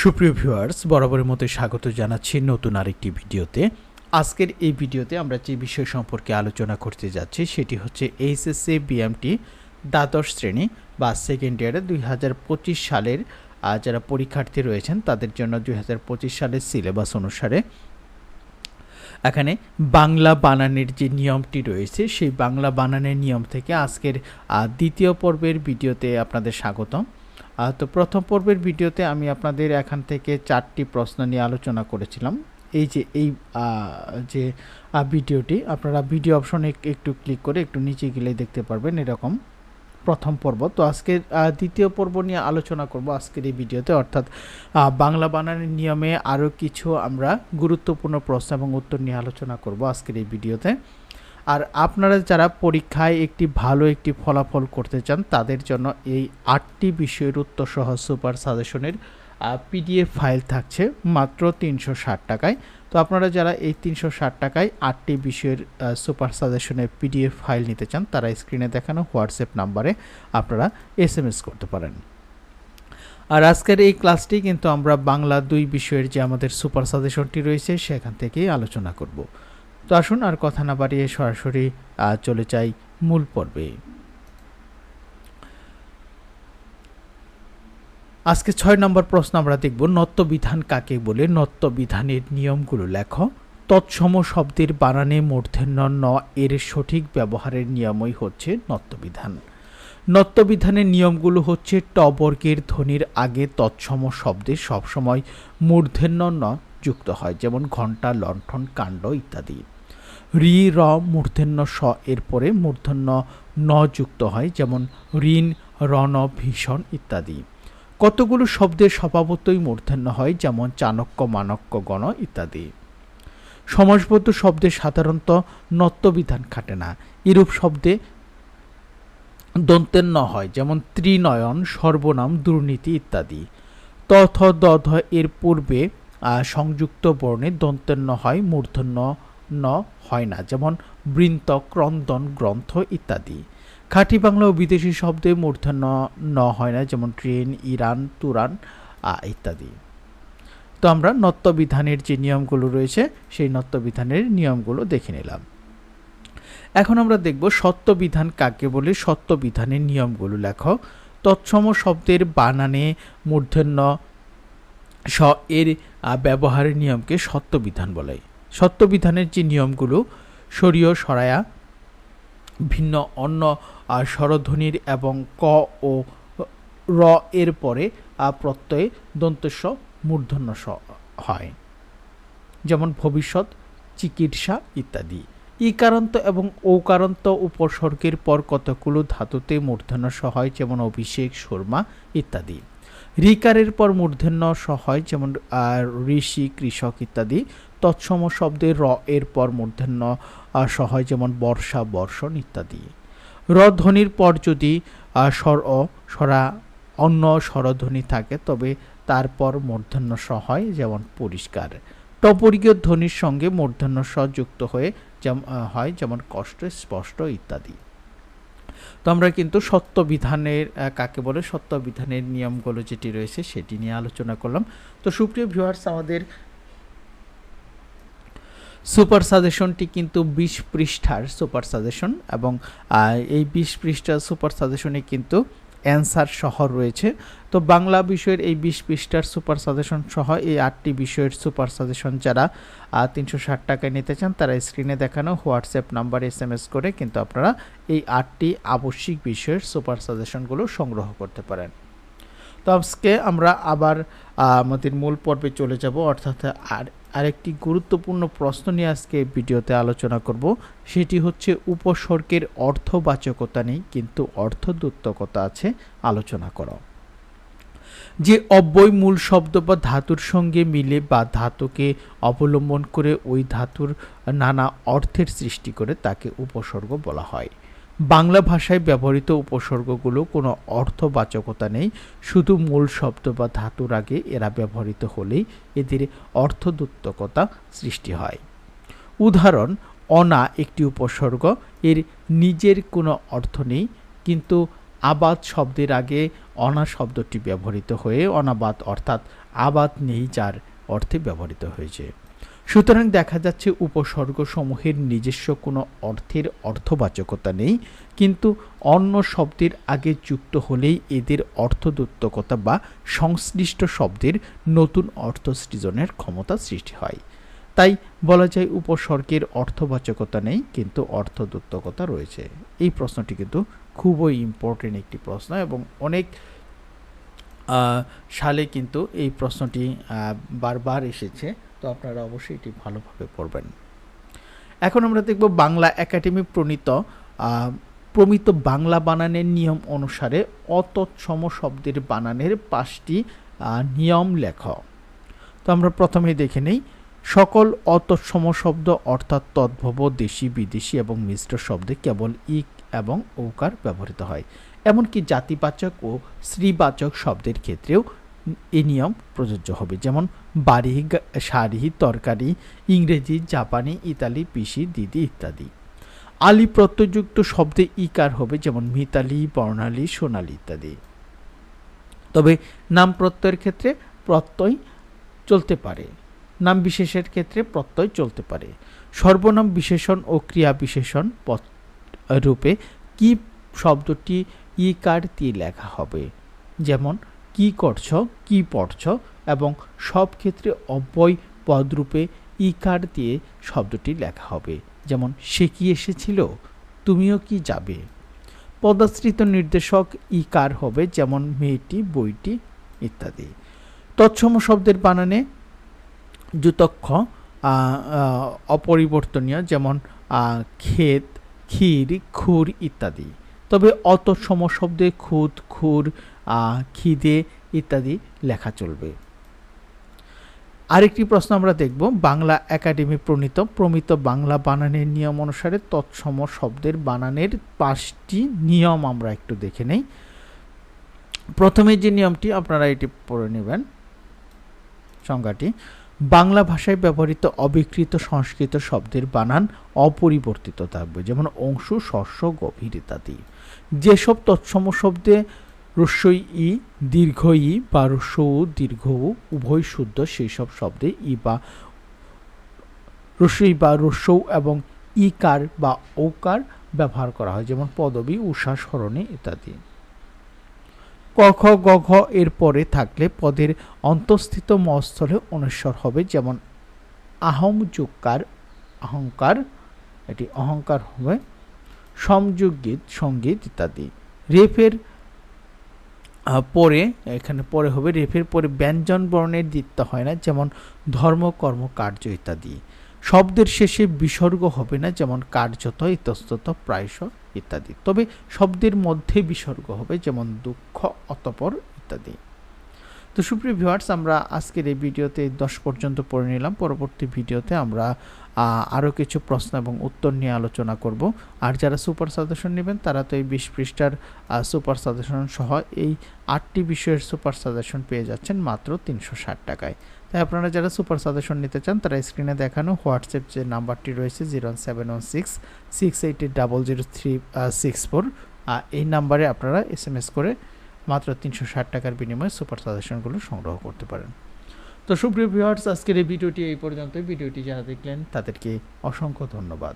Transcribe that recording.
সুপ্রিয় ভিউয়ার্স বরাবরের মতো স্বাগত জানাচ্ছি নতুন আরেকটি ভিডিওতে। আজকের এই ভিডিওতে আমরা যে বিষয় সম্পর্কে আলোচনা করতে যাচ্ছি, সেটি হচ্ছে এইচএসসি বিএমটি দ্বাদশ শ্রেণি বা সেকেন্ড ইয়ারে দুই হাজার পঁচিশ সালের যারা পরীক্ষার্থী রয়েছেন, তাদের জন্য দুই হাজার পঁচিশ সালের সিলেবাস অনুসারে। এখানে বাংলা বানানের যে নিয়মটি রয়েছে, সেই বাংলা বানানের নিয়ম থেকে আজকের দ্বিতীয় পর্বের ভিডিওতে আপনাদের স্বাগতম। তো প্রথম পর্বের ভিডিওতে আমি আপনাদের এখান থেকে চারটি প্রশ্ন নিয়ে আলোচনা করেছিলাম। এই যে এই যে ভিডিওটি, আপনারা ভিডিও অপশনে একটু ক্লিক করে একটু নিচে গেলে দেখতে পারবেন এরকম প্রথম পর্ব। তো আজকের দ্বিতীয় পর্ব নিয়ে আলোচনা করব আজকের এই ভিডিওতে। অর্থাৎ বাংলা বানানের নিয়মে আরও কিছু আমরা গুরুত্বপূর্ণ প্রশ্ন এবং উত্তর নিয়ে আলোচনা করব আজকের এই ভিডিওতে। আর আপনারা যারা পরীক্ষায় একটি ভালো একটি ফলাফল করতে চান, তাদের জন্য এই আটটি বিষয়ের উত্তর সহ সুপার সাজেশনের পিডিএফ ফাইল থাকছে মাত্র তিনশো ষাট টাকায়। তো আপনারা যারা এই তিনশো ষাট টাকায় আটটি বিষয়ের সুপার সাজেশনের পিডিএফ ফাইল নিতে চান, তারা স্ক্রিনে দেখানো হোয়াটসঅ্যাপ নাম্বারে আপনারা এস করতে পারেন। আর আজকের এই ক্লাসটি কিন্তু আমরা বাংলা দুই বিষয়ের যে আমাদের সুপার সাজেশনটি রয়েছে, সেখান থেকেই আলোচনা করব। তো আসুন আর কথা না বাড়িয়ে সরাসরি চলে যাই মূল পর্বে। আজকে ছয় নম্বর প্রশ্ন আমরা দেখব নত্যবিধান কাকে বলে? নত্যবিধানের নিয়মগুলো লেখ। তৎসম শব্দের বানানে মূর্ধন্য ন এর সঠিক ব্যবহারের নিয়মই হচ্ছে নত্যবিধান নত্যবিধানের নিয়মগুলো হচ্ছে ট বর্গের ধ্বনির আগে তৎসম শব্দে সবসময় মূর্ধন্য ন যুক্ত হয়, যেমন ঘণ্টা, লণ্ঠন, কাণ্ড ইত্যাদি। রি র মূর্ধন্য স এর পরে মূর্ধন্য ন যুক্ত হয়, যেমন ঋণ রণ ভীষণ ইত্যাদি। কতগুলো শব্দের স্বভাবতই মূর্ধন্য হয়, যেমন চাণক্য মাণক্য গণ ইত্যাদি। সমাসবদ্ধ শব্দে সাধারণত নত্যবিধান খাটে না। এরূপ শব্দে দন্তের ন হয়, যেমন ত্রিনয়ন, সর্বনাম, দুর্নীতি ইত্যাদি। তথ দধ এর পূর্বে সংযুক্ত বর্ণে দন্তের ন হয়, মূর্ধন্য ন হয় না, যেমন বৃন্ত, ক্রন্দন, গ্রন্থ ইত্যাদি। খাঁটি বাংলা ও বিদেশি শব্দে মূর্ধন্য ন হয় না, যেমন ট্রেন, ইরান, তুরান ইত্যাদি। তো আমরা নত্যবিধানের যে নিয়মগুলো রয়েছে, সেই নত্যবিধানের নিয়মগুলো দেখে নিলাম। এখন আমরা দেখব সত্যবিধান কাকে বলে, সত্যবিধানের নিয়মগুলো। লেখো, তৎসম শব্দের বানানে মূর্ধন্য স এর ব্যবহারের নিয়মকে সত্যবিধান বলে। সত্যবিধানের যে নিয়মগুলো সরীয় সরায়া, ভিন্ন অন্য স্বরধ্বনির এবং ক ও র এর পরে প্রত্যয়ে দন্তস্ব, মূর্ধন্য স হয়। যেমন ভবিষ্যৎ, চিকিৎসা ইত্যাদি। ইকারান্ত এবং ঔকারান্ত উপসর্গের পর কতগুলো ধাতুতে মূর্ধন্য হয়, যেমন অভিষেক শর্মা ইত্যাদি। রিকারের পর মূর্ধন্য হয়, যেমন ঋষি, কৃষক ইত্যাদি। তৎসম শব্দের র এর পর মূর্ধন্য আহ, স হয় যেমন বর্ষা বর্ষণ ইত্যাদি। র ধ্বনির পর যদি স্বর অ স্বরা অন্য স্বরধ্বনি থাকে তবে তারপর মূর্ধন্য স হয় যেমন পরিষ্কার। টপরিকীয় ধ্বনির সঙ্গে মূর্ধন্য স যুক্ত হয়ে যেম- হয় যেমন কষ্ট স্পষ্ট ইত্যাদি। তো আমরা কিন্তু সত্যবিধানের কাকে বলে? সত্যবিধানের নিয়মগুলো যেটি রয়েছে সেটি নিয়ে আলোচনা করলাম। তো সুপ্রিয় ভিউয়ার্স আমাদের সুপার সাজেশনটি কিন্তু বিশ পৃষ্ঠার সুপার সাজেশন এবং এই বিশ পৃষ্ঠার সুপার সাজেশনে কিন্তু অ্যান্সার সহ রয়েছে। তো বাংলা বিষয়ের এই বিশ পৃষ্ঠার সুপার সাজেশন সহ এই আটটি বিষয়ের সুপার সাজেশন যারা তিনশো ষাট টাকায় নিতে চান তারা স্ক্রিনে দেখানো WhatsApp number S M S করে কিন্তু আপনারা এই আটটি আবশ্যিক বিষয়ের সুপার সাজেশনগুলো সংগ্রহ করতে পারেন। তো আজকে আমরা আবার আমাদের মূল পর্বে চলে যাব, অর্থাৎ আর আরেকটি গুরুত্বপূর্ণ প্রশ্ন নিয়ে আজকে ভিডিওতে আলোচনা করব। সেটি হচ্ছে উপসর্গের অর্থবাচকতা নেই, কিন্তু অর্থদ্যোতকতা আছে। আলোচনা করো। যে অব্যয় মূল শব্দ বা ধাতুর সঙ্গে মিলে বা ধাতুকে অবলম্বন করে ওই ধাতুর নানা অর্থের সৃষ্টি করে তাকে উপসর্গ বলা হয়। বাংলা ভাষায় ব্যবহৃত উপসর্গগুলো কোনো অর্থবাচকতা নেই, শুধু মূল শব্দ বা ধাতুর আগে এরা ব্যবহৃত হলেই এদের অর্থদ্যোতকতা সৃষ্টি হয়। উদাহরণ, অনা একটি উপসর্গ, এর নিজের কোনো অর্থ নেই, কিন্তু আবাদ শব্দের আগে অনা শব্দটি ব্যবহৃত হয়ে অনাবাদ অর্থাৎ আবাদ নেই যার অর্থে ব্যবহৃত হয়েছে। সুতরাং দেখা যাচ্ছে উপসর্গসমূহের নিজস্ব কোনো অর্থের অর্থবাচকতা নেই, কিন্তু অন্য শব্দের আগে যুক্ত হলেই এদের অর্থদূত্তকতা বা সংশ্লিষ্ট শব্দের নতুন অর্থ সৃজনের ক্ষমতা সৃষ্টি হয়। তাই বলা যায় উপসর্গের অর্থবাচকতা নেই, কিন্তু অর্থদূত্তকতা রয়েছে। এই প্রশ্নটি কিন্তু খুবই ইম্পর্টেন্ট একটি প্রশ্ন এবং অনেক সালে কিন্তু এই প্রশ্নটি বারবার এসেছে। তো আপনারা অবশ্যই এটি ভালোভাবে পড়বেন। এখন আমরা দেখব বাংলা একাডেমি প্রণীত প্রমিত বাংলা বানানের নিয়ম অনুসারে অতৎসম শব্দের বানানের পাঁচটি নিয়ম লেখ। তো আমরা প্রথমেই দেখে নেই, সকল অতৎসম শব্দ অর্থাৎ তদ্ভব দেশি বিদেশি এবং মিশ্র শব্দে কেবল ইক এবং ঔকার ব্যবহৃত হয়। এমনকি জাতিবাচক ও শ্রীবাচক শব্দের ক্ষেত্রেও এই নিয়ম প্রযোজ্য হবে। যেমন, বাড়ি শাড়ি, তরকারি, ইংরেজি, জাপানি, ইতালি, পিসি, দিদি ইত্যাদি। আলি প্রত্যয়যুক্ত শব্দে ইকার হবে, যেমন মিতালি, বর্ণালী, সোনালী ইত্যাদি। তবে নাম প্রত্যয়ের ক্ষেত্রে প্রত্যয় চলতে পারে। নাম বিশেষের ক্ষেত্রে প্রত্যয় চলতে পারে। সর্বনাম বিশেষণ ও ক্রিয়া বিশেষণ রূপে কি শব্দটি ইকার দিয়ে লেখা হবে? যেমন কি করছ, কি পড়ছ এবং সব ক্ষেত্রে অব্যয় পদরূপে ইকার দিয়ে শব্দটি লেখা হবে। যেমন, সে কি এসেছিল? তুমিও কি যাবে? পদাশ্রিত নির্দেশক ইকার হবে, যেমন, মেয়েটি, বইটি ইত্যাদি। তৎসম শব্দের বানানে যুতক্ষ অপরিবর্তনীয়, যেমন ক্ষেত, ক্ষীর, খুর ইত্যাদি। তবে অতসম শব্দে খুদ খুর আহ, খিদে ইত্যাদি লেখা চলবে। আরেকটি প্রশ্ন আমরা দেখব বাংলা একাডেমি প্রণীত প্রমিত বাংলা বানানের নিয়ম অনুসারে তৎসম শব্দের বানানের পাঁচটি নিয়ম আমরা একটু দেখে নেই। প্রথমে যে নিয়মটি আপনারা এটি পড়ে নেবেন। সংজ্ঞাটি বাংলা ভাষায় ব্যবহৃত অবিকৃত সংস্কৃত শব্দের বানান অপরিবর্তিত থাকবে যেমন অংশু শস্য গভীর ইত্যাদি। যেসব তৎসম শব্দে রস্যই ই দীর্ঘ ই বা রস্য উ দীর্ঘ উ উভয় শুদ্ধ সেই সব শব্দে ই বা রস্যই বা রস্যৌ এবং ইকার বা ঔকার ব্যবহার করা হয়, যেমন পদবী, উষা, স্মরণে ইত্যাদি। ক, খ, গ, ঘ এর পরে থাকলে পদের অন্তঃস্থিত মস্থলে অনুস্বর হবে, যেমন আহম যুক্কার অহংকার এটি অহংকার হবে সমযুগীত সংগীত ইত্যাদি। রেফের পরে, এখানে পরে হবে, রেফের পরে ব্যঞ্জন বর্ণের দিতে হয় না, যেমন ধর্ম, কর্ম, কার্য ইত্যাদি। শব্দের শেষে বিসর্গ হবে না, যেমন কার্যত, ইতস্তত, প্রায়শ ইত্যাদি। তবে শব্দের মধ্যে বিসর্গ হবে, যেমন দুঃখ, অতপর ইত্যাদি। তো সুপ্রিয় ভিউয়ার্স আমরা আজকের এই ভিডিওতে দশ পর্যন্ত পড়ে নিলাম। পরবর্তী ভিডিওতে আমরা আরও কিছু প্রশ্ন এবং উত্তর নিয়ে আলোচনা করব। আর যারা সুপার সাজেশন নেবেন, তারা তো এই বিশ পৃষ্ঠার সুপার সাজেশন সহ এই আটটি বিষয়ের সুপার সাজেশন পেয়ে যাচ্ছেন মাত্র তিনশো ষাট টাকায়। তাই আপনারা যারা সুপার সাজেশন নিতে চান, তারা স্ক্রিনে দেখানো হোয়াটসঅ্যাপ যে নাম্বারটি রয়েছে zero seven one six six eight double zero three six four এই নাম্বারে আপনারা এস এম এস করে মাত্র তিনশো ষাট টাকার বিনিময়ে সুপার সাজেশনগুলো সংগ্রহ করতে পারেন। তো সুপ্রিয় ভিউয়ার্স আজকের এই ভিডিওটি এই পর্যন্ত ভিডিওটি যারা দেখলেন তাদেরকে অসংখ্য ধন্যবাদ।